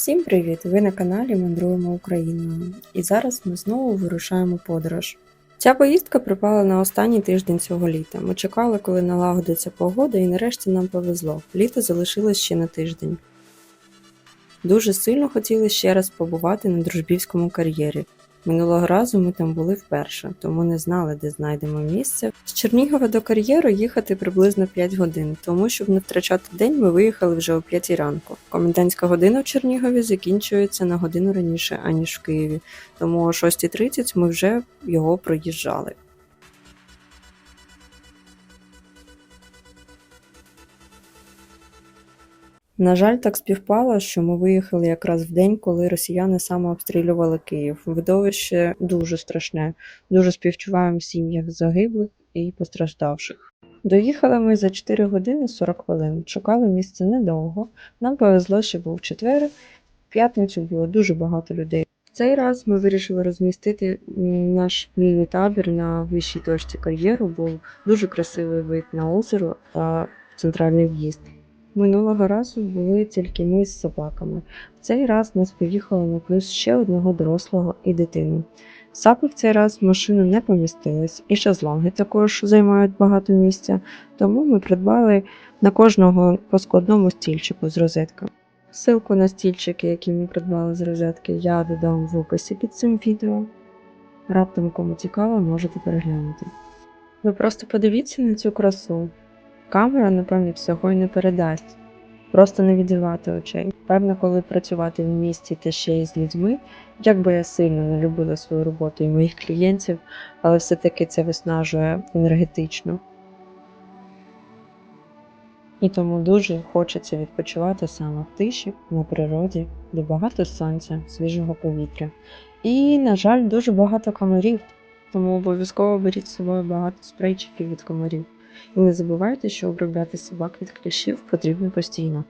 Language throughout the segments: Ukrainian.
Всім привіт! Ви на каналі Мандруємо Україною. І зараз ми знову вирушаємо подорож. Ця поїздка припала на останній тиждень цього літа. Ми чекали, коли налагодиться погода, і нарешті нам повезло. Літо залишилось ще на тиждень. Дуже сильно хотіли ще раз побувати на дружбівському кар'єрі. Минулого разу ми там були вперше, тому не знали, де знайдемо місце. З Чернігова до кар'єру їхати приблизно 5 годин, тому щоб не втрачати день, ми виїхали вже о 5 ранку. Комендантська година в Чернігові закінчується на годину раніше, аніж в Києві, тому о 6.30 ми вже його проїжджали. На жаль, так співпало, що ми виїхали якраз в день, коли росіяни саме обстрілювали Київ. Видовище дуже страшне. Дуже співчуваємо сім'ях загиблих і постраждавших. Доїхали ми за 4 години 40 хвилин. Шукали місце недовго. Нам повезло, що був четвер. В п'ятницю було дуже багато людей. Цей раз ми вирішили розмістити наш міні-табір на вищій точці кар'єру. Був дуже красивий вид на озеро та центральний в'їзд. Минулого разу були тільки ми з собаками. В цей раз нас поїхало на плюс ще одного дорослого і дитину. Сапи в цей раз в машину не помістились, і шезлонги також займають багато місця, тому ми придбали на кожного по складному стільчику з розетками. Ссылку на стільчики, які ми придбали з розетки, я додам в описі під цим відео. Раптом кому цікаво, можете переглянути. Ви просто подивіться на цю красу. Камера, напевно, всього й не передасть. Просто не відривати очей. Певно, коли працювати в місті та ще й з людьми, як би я сильно не любила свою роботу і моїх клієнтів, але все-таки це виснажує енергетично. І тому дуже хочеться відпочивати саме в тиші, на природі, де багато сонця, свіжого повітря. І, на жаль, дуже багато комарів, тому обов'язково беріть з собою багато спрейчиків від комарів. І не забувайте, що обробляти собак від кліщів потрібно постійно.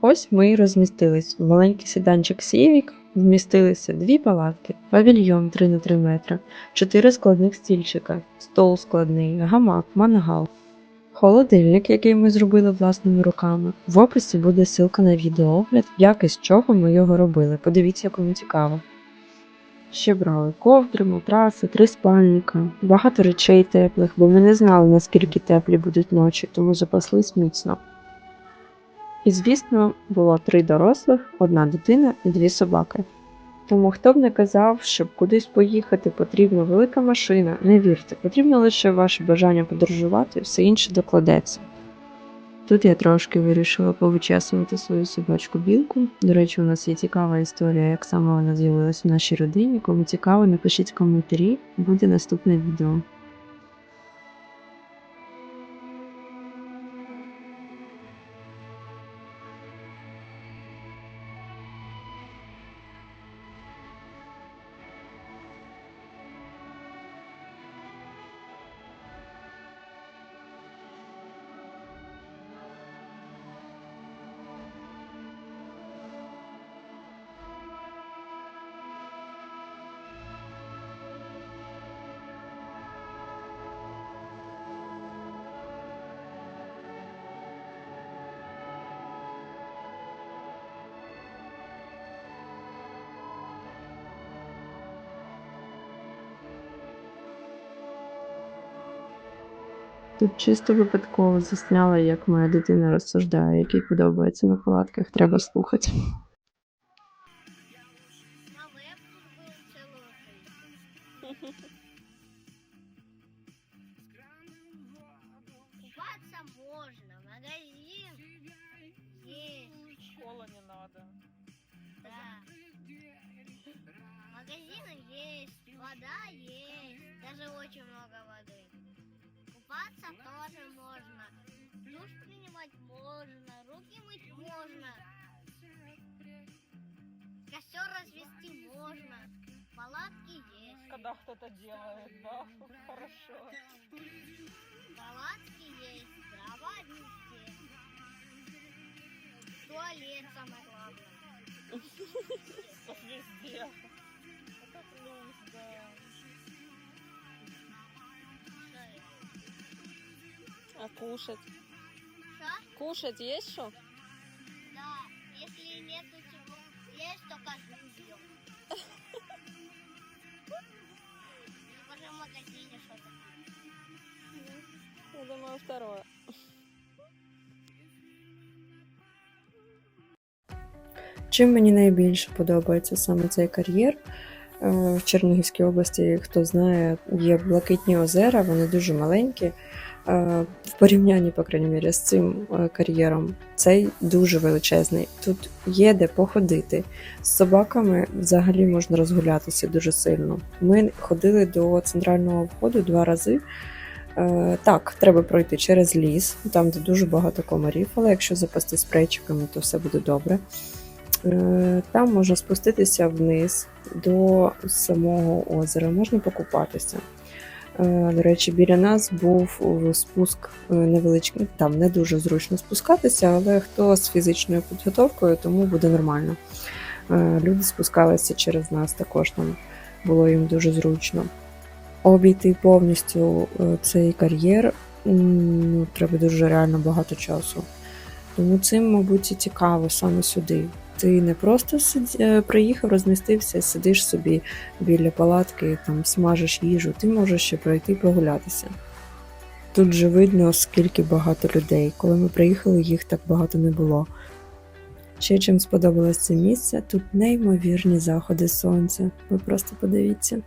Ось ми і розмістились. В маленький сіданчик Сівік вмістилися дві палатки, павільйон 3 на 3 метри, чотири складних стільчика, стол складний, гамак, мангал. Холодильник, який ми зробили власними руками. В описі буде ссылка на відеоогляд, як і з чого ми його робили. Подивіться, кому цікаво. Ще брали ковдри, матраси, три спальника, багато речей теплих, бо ми не знали, наскільки теплі будуть ночі, тому запаслись міцно. І, звісно, було три дорослих, одна дитина і дві собаки. Тому хто б не казав, щоб кудись поїхати потрібна велика машина, не вірте, потрібно лише ваше бажання подорожувати, все інше докладеться. Тут я трошки вирішила повичесувати свою собачку білку. До речі, у нас є цікава історія, як саме вона з'явилася в нашій родині. Кому цікаво, напишіть коментарі, буде наступне відео. Тут чисто випадково засняла, як моя дитина розсуждає, який подобається на палатках, треба слухати. На веб был целую жизнь. Купаться можно, магазин есть, Школа не надо. да. Магазины есть, вода есть, даже очень много воды. Купаться тоже можно, душ принимать можно, руки мыть можно, костер развести можно, палатки есть. Когда кто-то делает, да? Хорошо. Палатки есть, дрова везде. Туалет самое главное. Везде. Это плюс, да. А кушать? Что? Кушать есть что? Да, если нету чего есть, то козу Или в магазине что-то. Я думаю, второе. Чим мені найбільше подобається саме цей кар'єр? Е, в Чернігівській області, хто знає, є блакитні озера, вони дуже маленькі. Е, В порівнянні, по крайній мірі, з цим е, кар'єром, цей дуже величезний. Тут є де походити. З собаками взагалі можна розгулятися дуже сильно. Ми ходили до центрального входу два рази. Е, Так, треба пройти через ліс, там де дуже багато комарів, але якщо запасти спрейчиками, то все буде добре. Там можна спуститися вниз до самого озера, можна покупатися. Е, До речі, біля нас був спуск е, невеличкий, там не дуже зручно спускатися, але хто з фізичною підготовкою, тому буде нормально. Е, Люди спускалися через нас також там було їм дуже зручно. Обійти повністю е, цей кар'єр ну, треба дуже реально багато часу. Тому цим, мабуть, і цікаво саме сюди. Ти не просто сиді, е, приїхав, розмістився, сидиш собі біля палатки, там смажиш їжу, ти можеш ще пройти прогулятися. Тут же видно, скільки багато людей. Коли ми приїхали, їх так багато не було. Ще чим сподобалось це місце, тут неймовірні заходи сонця. Ви просто подивіться.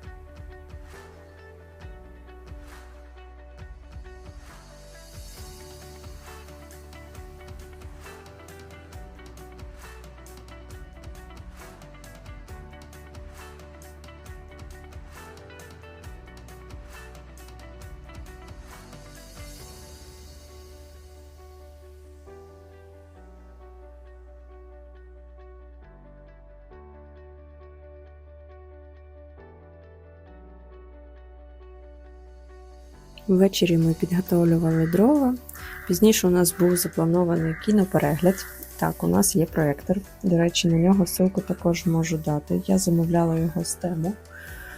Ввечері ми підготовлювали дрова. Пізніше у нас був запланований кіноперегляд. Так, у нас є проєктор. До речі, на нього ссылку також можу дати. Я замовляла його з тему.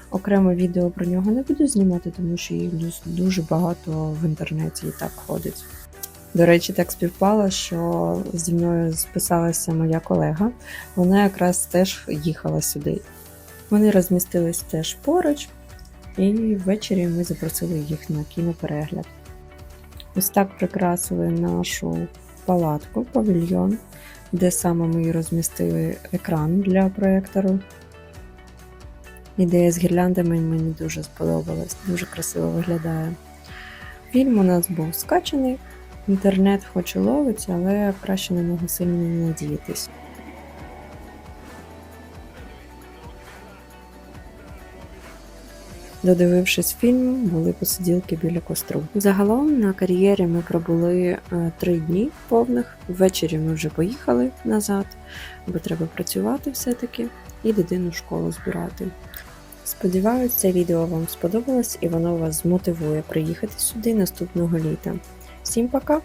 Окремо відео про нього не буду знімати, тому що їх дуже багато в інтернеті і так ходить. До речі, так співпало, що зі мною списалася моя колега. Вона якраз теж їхала сюди. Вони розмістились теж поруч, і ввечері ми запросили їх на кіноперегляд. Ось так прикрасили нашу палатку, павільйон, де саме ми розмістили екран для проєктору. Ідея з гірляндами мені дуже сподобалась, дуже красиво виглядає. Фільм у нас був скачаний, інтернет хоч і ловиться, але краще на нього сильно не надіятись. Додивившись фільм, були посиділки біля костру. Загалом на кар'єрі ми пробули е, три дні повних. Ввечері ми вже поїхали назад, бо треба працювати все-таки і дитину в школу збирати. Сподіваюсь, це відео вам сподобалось і воно вас змотивує приїхати сюди наступного літа. Всім пока!